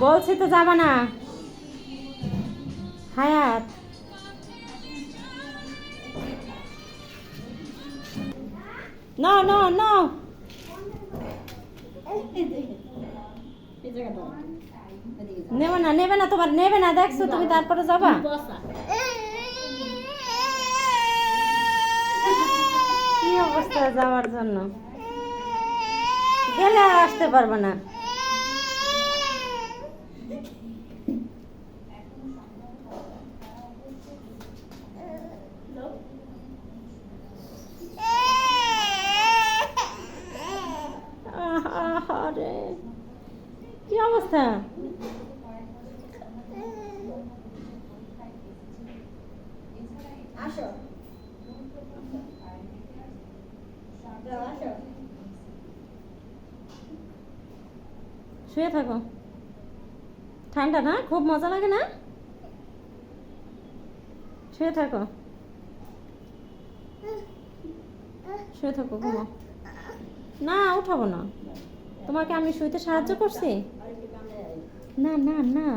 বলছি তো যাবা না। হায়াত। No no no. নেবে না নেবে না তোমার, নেবে না, দেখছ তুমি তারপরে যাবা। কি অবস্থা যাওয়ার জন্য? গেলে আসতে পারবে না। কি অবস্থা? আসো। শুয়ে থাকো। ঠান্ডা না? খুব মজা লাগে না? শুয়ে থাকো। শুয়ে থাকো ঘুমো না উঠাবো না। তোমাকে আমি শুইতে সাহায্য করছি? না না না।